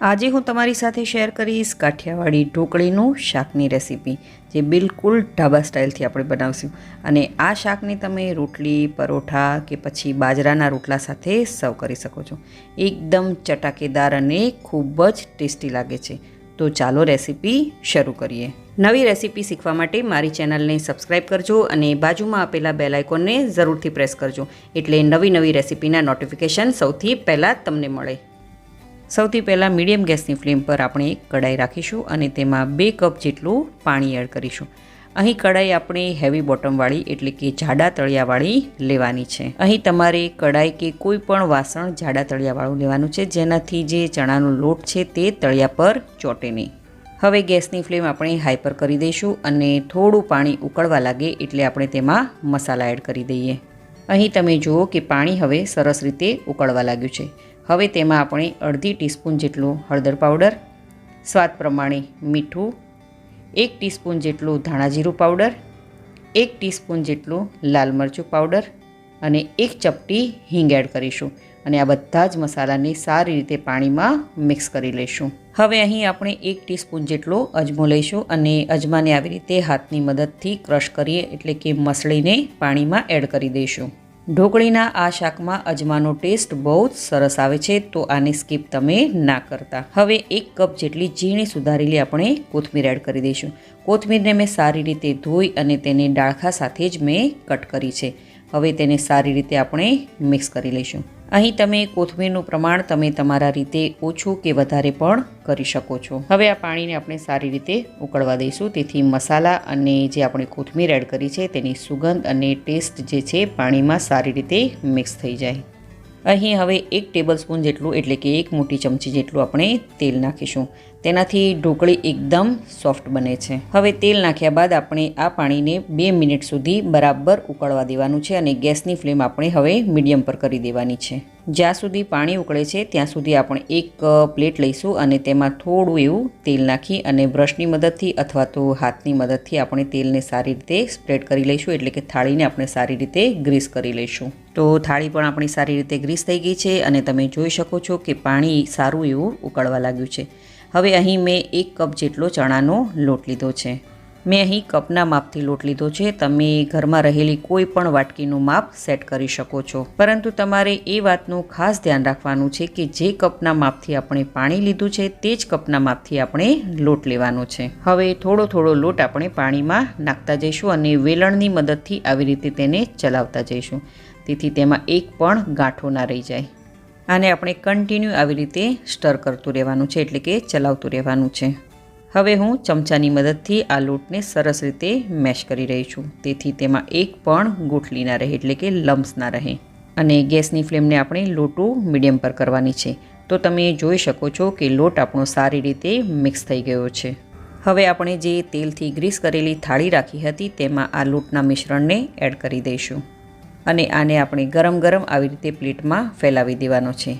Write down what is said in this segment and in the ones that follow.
આજે હું તમારી સાથે શેર કરીશ કાઠિયાવાડી ઢોકળીનું શાકની રેસીપી, જે બિલકુલ ઢાબા સ્ટાઇલથી આપણે બનાવશું. અને આ શાકને તમે રોટલી, પરોઠા કે પછી બાજરાના રોટલા સાથે સર્વ કરી શકો છો. એકદમ ચટાકેદાર અને ખૂબ જ ટેસ્ટી લાગે છે. તો ચાલો રેસીપી શરૂ કરીએ. નવી રેસીપી શીખવા માટે મારી ચેનલને સબસ્ક્રાઇબ કરજો અને બાજુમાં આપેલા બેલ આઇકોનને જરૂરથી પ્રેસ કરજો, એટલે નવી નવી રેસીપીના નોટિફિકેશન સૌથી પહેલાં તમને મળે. સૌથી પહેલાં મીડિયમ ગેસની ફ્લેમ પર આપણે એક કડાઈ રાખીશું અને તેમાં બે કપ જેટલું પાણી એડ કરીશું. અહીં કડાઈ આપણે હેવી બોટમવાળી એટલે કે જાડા તળિયાવાળી લેવાની છે. અહીં તમારે કડાઈ કે કોઈ પણ વાસણ જાડા તળિયાવાળું લેવાનું છે, જેનાથી જે ચણાનો લોટ છે તે તળિયા પર ચોટે નહીં. હવે ગેસની ફ્લેમ આપણે હાઈ પર કરી દઈશું અને થોડું પાણી ઉકળવા લાગે એટલે આપણે તેમાં મસાલા એડ કરી દઈએ. અહીં તમે જુઓ કે પાણી હવે સરસ રીતે ઉકળવા લાગ્યું છે. હવે તેમાં આપણે અડધી ટીસ્પૂન જેટલું હળદર પાવડર, સ્વાદ પ્રમાણે મીઠું, એક ટીસ્પૂન જેટલું ધાણાજીરું પાવડર, એક ટીસ્પૂન જેટલું લાલ મરચું પાવડર અને એક ચપટી હિંગ એડ કરીશું અને આ બધા જ મસાલાને સારી રીતે પાણીમાં મિક્સ કરી લઈશું. હવે અહીં આપણે એક ટીસ્પૂન જેટલો અજમો લઈશું અને અજમાને આવી રીતે હાથની મદદથી ક્રશ કરીએ એટલે કે મસળીને પાણીમાં એડ કરી દઈશું. ઢોકળીના આ શાકમાં અજમાનો ટેસ્ટ બહુ જ સરસ આવે છે, તો આને સ્કીપ તમે ના કરતા. હવે એક કપ જેટલી ઝીણી સુધારેલી આપણે કોથમીર એડ કરી દઈશું. કોથમીરને મેં સારી રીતે ધોઈ અને તેને ડાળખા સાથે જ મેં કટ કરી છે. હવે તેને સારી રીતે આપણે મિક્સ કરી લઈશું. અહીં તમે કોથમીરનું પ્રમાણ તમે તમારા રીતે ઓછું કે વધારે પણ કરી શકો છો. હવે આ પાણીને આપણે સારી રીતે ઉકળવા દઈશું. તેથી મસાલા અને જે આપણે કોથમીર એડ કરી છે તેની સુગંધ અને ટેસ્ટ જે છે પાણીમાં સારી રીતે મિક્સ થઈ જાય. અહીં હવે એક ટેબલ સ્પૂન જેટલું એટલે કે એક મોટી ચમચી જેટલું આપણે તેલ નાખીશું. તેનાથી ઢોકળી એકદમ સોફ્ટ બને છે. હવે તેલ નાખ્યા બાદ આપણે આ પાણીને બે મિનિટ સુધી બરાબર ઉકળવા દેવાનું છે અને ગેસની ફ્લેમ આપણે હવે મીડિયમ પર કરી દેવાની છે. જ્યાં સુધી પાણી ઉકળે છે, ત્યાં સુધી આપણે એક પ્લેટ લઈશું અને તેમાં થોડું એવું તેલ નાખી અને બ્રશની મદદથી અથવા તો હાથની મદદથી આપણે તેલને સારી રીતે સ્પ્રેડ કરી લઈશું, એટલે કે થાળીને આપણે સારી રીતે ગ્રીસ કરી લઈશું. તો થાળી પણ આપણી સારી રીતે ગ્રીસ થઈ ગઈ છે અને તમે જોઈ શકો છો કે પાણી સારું એવું ઉકળવા લાગ્યું છે. હવે અહીં મેં એક કપ જેટલો ચણાનો લોટ લીધો છે. મેં અહીં કપના માપથી લોટ લીધો છે. તમે ઘરમાં રહેલી કોઈ પણ વાટકીનું માપ સેટ કરી શકો છો. પરંતુ તમારે એ વાતનું ખાસ ધ્યાન રાખવાનું છે કે જે કપના માપથી આપણે પાણી લીધું છે, તે જ કપના માપથી આપણે લોટ લેવાનો છે. હવે થોડો થોડો લોટ આપણે પાણીમાં નાખતા જઈશું અને વેલણની મદદથી આવી રીતે તેને ચલાવતા જઈશું. તેથી તેમાં એક પણ ગાંઠો ના રહી જાય. આને આપણે કન્ટિન્યુ આવી રીતે સ્ટર કરતું રહેવાનું છે, એટલે કે ચલાવતું રહેવાનું છે. હવે હું ચમચાની મદદથી આ લોટને સરસ રીતે મેશ કરી રહી છું. તેથી તેમાં એક પણ ગોઠલી ના રહે, એટલે કે લમ્સ ના રહે. અને ગેસની ફ્લેમને આપણે લોટું મીડિયમ પર કરવાની છે. તો તમે જોઈ શકો છો કે લોટ આપણો સારી રીતે મિક્સ થઈ ગયો છે. હવે આપણે જે તેલથી ગ્રીસ કરેલી થાળી રાખી હતી, તેમાં આ લોટના મિશ્રણને એડ કરી દઈશું. અને આને આપણે ગરમ ગરમ આવી રીતે પ્લેટમાં ફેલાવી દેવાનો છે.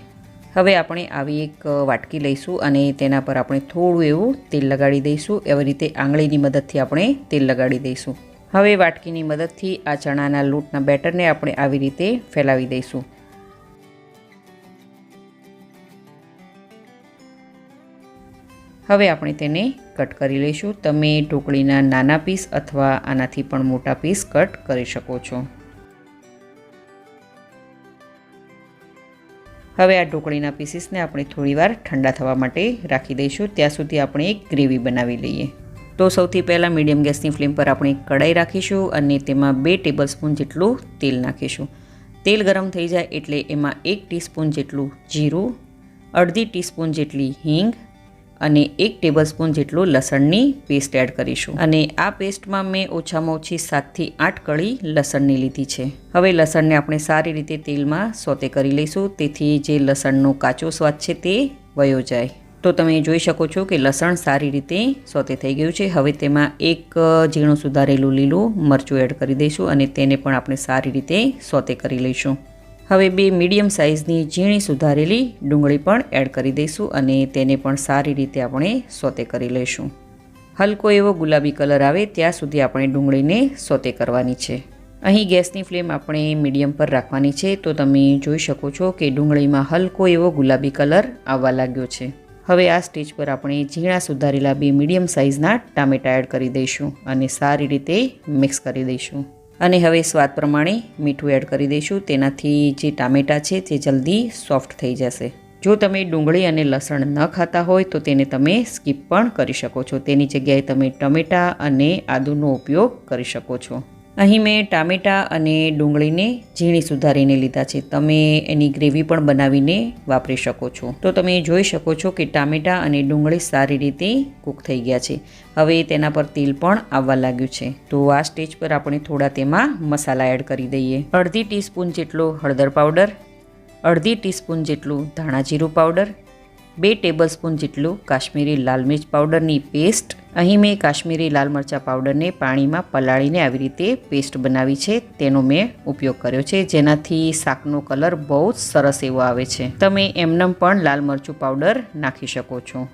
હવે આપણે આવી એક વાટકી લઈશું અને તેના પર આપણે થોડું એવું તેલ લગાડી દઈશું. એવી રીતે આંગળીની મદદથી આપણે તેલ લગાડી દઈશું. હવે વાટકીની મદદથી આ ચણાના લોટના બેટરને આપણે આવી રીતે ફેલાવી દઈશું. હવે આપણે તેને કટ કરી લઈશું. તમે ઢોકળીના નાના પીસ અથવા આનાથી પણ મોટા પીસ કટ કરી શકો છો. હવે આ ઢોકળીના પીસીસને આપણે થોડીવાર ઠંડા થવા માટે રાખી દઈશું. ત્યાં સુધી આપણે એક ગ્રેવી બનાવી લઈએ. તો સૌથી પહેલાં મીડિયમ ગેસની ફ્લેમ પર આપણે કડાઈ રાખીશું અને તેમાં બે ટેબલ સ્પૂન જેટલું તેલ નાખીશું. તેલ ગરમ થઈ જાય એટલે એમાં એક ટીસ્પૂન જેટલું જીરું, અડધી ટીસ્પૂન જેટલી હિંગ અને એક ટેબલ સ્પૂન જેટલું લસણની પેસ્ટ એડ કરીશું. અને આ પેસ્ટમાં મેં ઓછામાં ઓછી સાતથી આઠ કળી લસણની લીધી છે. હવે લસણને આપણે સારી રીતે તેલમાં સોતે કરી લઈશું, તેથી જે લસણનો કાચો સ્વાદ છે તે વયો જાય. તો તમે જોઈ શકો છો કે લસણ સારી રીતે સોતે થઈ ગયું છે. હવે તેમાં એક ઝીણું સુધારેલું લીલું મરચું એડ કરી દઈશું અને તેને પણ આપણે સારી રીતે સોતે કરી લઈશું. હવે બે મીડિયમ સાઇઝની ઝીણી સુધારેલી ડુંગળી પણ એડ કરી દઈશું અને તેને પણ સારી રીતે આપણે સોતે કરી લઈશું. હલકો એવો ગુલાબી કલર આવે ત્યાં સુધી આપણે ડુંગળીને સોતે કરવાની છે. અહીં ગેસની ફ્લેમ આપણે મીડિયમ પર રાખવાની છે તો તમે જોઈ શકો છો કે ડુંગળીમાં હલકો એવો ગુલાબી કલર આવવા લાગ્યો છે. હવે આ સ્ટેજ પર આપણે ઝીણા સુધારેલા બે મીડિયમ સાઇઝના ટામેટા એડ કરી દઈશું અને સારી રીતે મિક્સ કરી દઈશું. અને હવે સ્વાદ પ્રમાણે મીઠું એડ કરી દઈશું. તેનાથી જે ટામેટાં છે તે જલ્દી સોફ્ટ થઈ જશે. જો તમે ડુંગળી અને લસણ ન ખાતા હોય તો તેને તમે સ્કીપ પણ કરી શકો છો. તેની જગ્યાએ તમે ટમેટાં અને આદુનો ઉપયોગ કરી શકો છો. અહીં મેં ટામેટાં અને ડુંગળીને ઝીણી સુધારીને લીધા છે. તમે એની ગ્રેવી પણ બનાવીને વાપરી શકો છો. તો તમે જોઈ શકો છો કે ટામેટાં અને ડુંગળી સારી રીતે કૂક થઈ ગયા છે. હવે તેના પર તેલ પણ આવવા લાગ્યું છે. તો આ સ્ટેજ પર આપણે થોડા તેમાં મસાલા એડ કરી દઈએ. અડધી ટીસ્પૂન જેટલો હળદર પાવડર, અડધી ટીસ્પૂન જેટલું ધાણા જીરું પાવડર બે ટેબલસ્પૂન જેટલું કાશ્મીરી લાલ મિર્ચ પાવડરની પેસ્ટ અહીં મેં કાશ્મીરી લાલ મરચાં પાવડરને પાણીમાં પલાળીને આવી રીતે પેસ્ટ બનાવી છે. તેનો મેં ઉપયોગ કર્યો છે. જેનાથી શાકનો કલર બહુ જ સરસ એવો આવે છે. તમે એમનેમ પણ લાલ મરચું પાવડર નાખી શકો છો.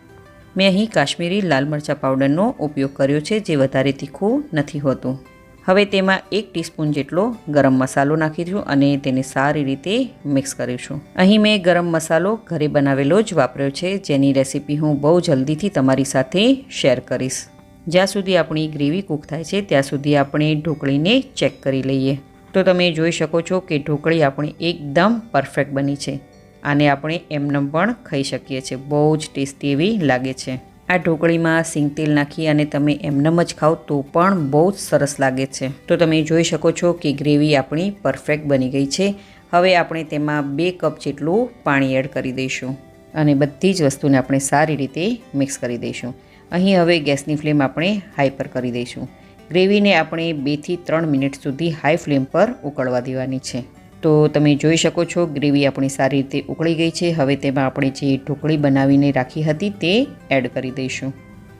મેં અહીં કાશ્મીરી લાલ મરચાં પાવડરનો ઉપયોગ કર્યો છે, જે વધારે તીખું નથી હોતું. હવે તેમાં એક ટીસ્પૂન જેટલો ગરમ મસાલો નાખીશું અને તેને સારી રીતે મિક્સ કરીશું અહીં મેં ગરમ મસાલો ઘરે બનાવેલો જ વાપર્યો છે, જેની રેસીપી હું બહુ જલ્દીથી તમારી સાથે શેર કરીશ. જ્યાં સુધી આપણી ગ્રેવી કૂક થાય છે, ત્યાં સુધી આપણે ઢોકળીને ચેક કરી લઈએ. તો તમે જોઈ શકો છો કે ઢોકળી આપણી એકદમ પરફેક્ટ બની છે. આને આપણે એમનેમ પણ ખાઈ શકીએ છીએ. બહુ જ ટેસ્ટી એવી લાગે છે. આ ઢોકળીમાં સિંગ તેલ નાખી અને તમે એમનેમ જ ખાઓ તો પણ બહુ જ સરસ લાગે છે. તો તમે જોઈ શકો છો કે ગ્રેવી આપણી પરફેક્ટ બની ગઈ છે. હવે આપણે તેમાં બે કપ જેટલું પાણી એડ કરી દઈશું અને બધી જ વસ્તુને આપણે સારી રીતે મિક્સ કરી દઈશું. અહીં હવે ગેસની ફ્લેમ આપણે હાઈ પર કરી દઈશું. ગ્રેવીને આપણે બેથી ત્રણ મિનિટ સુધી હાઈ ફ્લેમ પર ઉકળવા દેવાની છે. તો તમે જોઈ શકો છો, ગ્રેવી આપણી સારી રીતે ઉકળી ગઈ છે. હવે તેમાં આપણે જે ઢોકળી બનાવીને રાખી હતી તે એડ કરી દઈશું.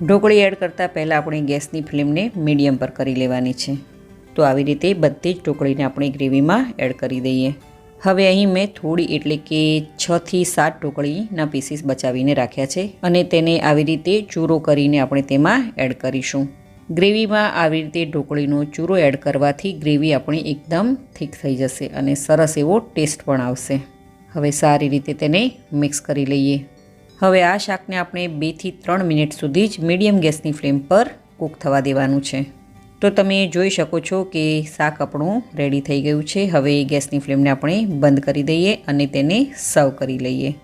ઢોકળી એડ કરતાં પહેલાં આપણે ગેસની ફ્લેમને મીડિયમ પર કરી લેવાની છે. તો આવી રીતે બધી જ ઢોકળીને આપણે ગ્રેવીમાં એડ કરી દઈએ. હવે અહીં મેં થોડી એટલે કે છથી સાત ઢોકળીના પીસીસ બચાવીને રાખ્યા છે અને તેને આવી રીતે ચૂરો કરીને આપણે તેમાં એડ કરીશું. ગ્રેવીમાં આવી રીતે ઢોકળીનો ચૂરો એડ કરવાથી ગ્રેવી આપણી એકદમ થીક થઈ જશે અને સરસ એવો ટેસ્ટ પણ આવશે. હવે સારી રીતે તેને મિક્સ કરી લઈએ. હવે આ શાકને આપણે બેથી ત્રણ મિનિટ સુધી જ મીડિયમ ગેસની ફ્લેમ પર કૂક થવા દેવાનું છે. તો તમે જોઈ શકો છો કે શાક આપણું રેડી થઈ ગયું છે. હવે ગેસની ફ્લેમને આપણે બંધ કરી દઈએ અને તેને સર્વ કરી લઈએ.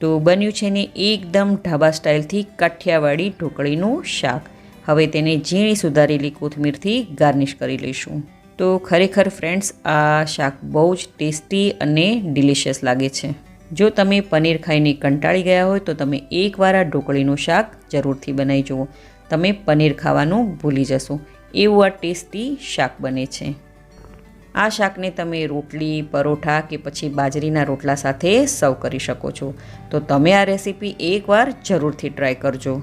તો બન્યું છે ને એકદમ ઢાબા સ્ટાઇલથી કાઠિયાવાડી ઢોકળીનું શાક. હવે તેને ઝીણી સુધારેલી કોથમીરથી ગાર્નિશ કરી લઈશું. તો ખરેખર ફ્રેન્ડ્સ આ શાક બહુ જ ટેસ્ટી અને ડિલિશિયસ લાગે છે. જો તમે પનીર ખાઈને કંટાળી ગયા હોય, તો તમે એકવાર આ ઢોકળીનું શાક જરૂરથી બનાવી જુઓ. તમે પનીર ખાવાનું ભૂલી જશો. એવું આ ટેસ્ટી શાક બને છે. આ શાકને તમે રોટલી, પરોઠા કે પછી બાજરીના રોટલા સાથે સર્વ કરી શકો છો. તો તમે આ રેસીપી એકવાર જરૂરથી ટ્રાય કરજો.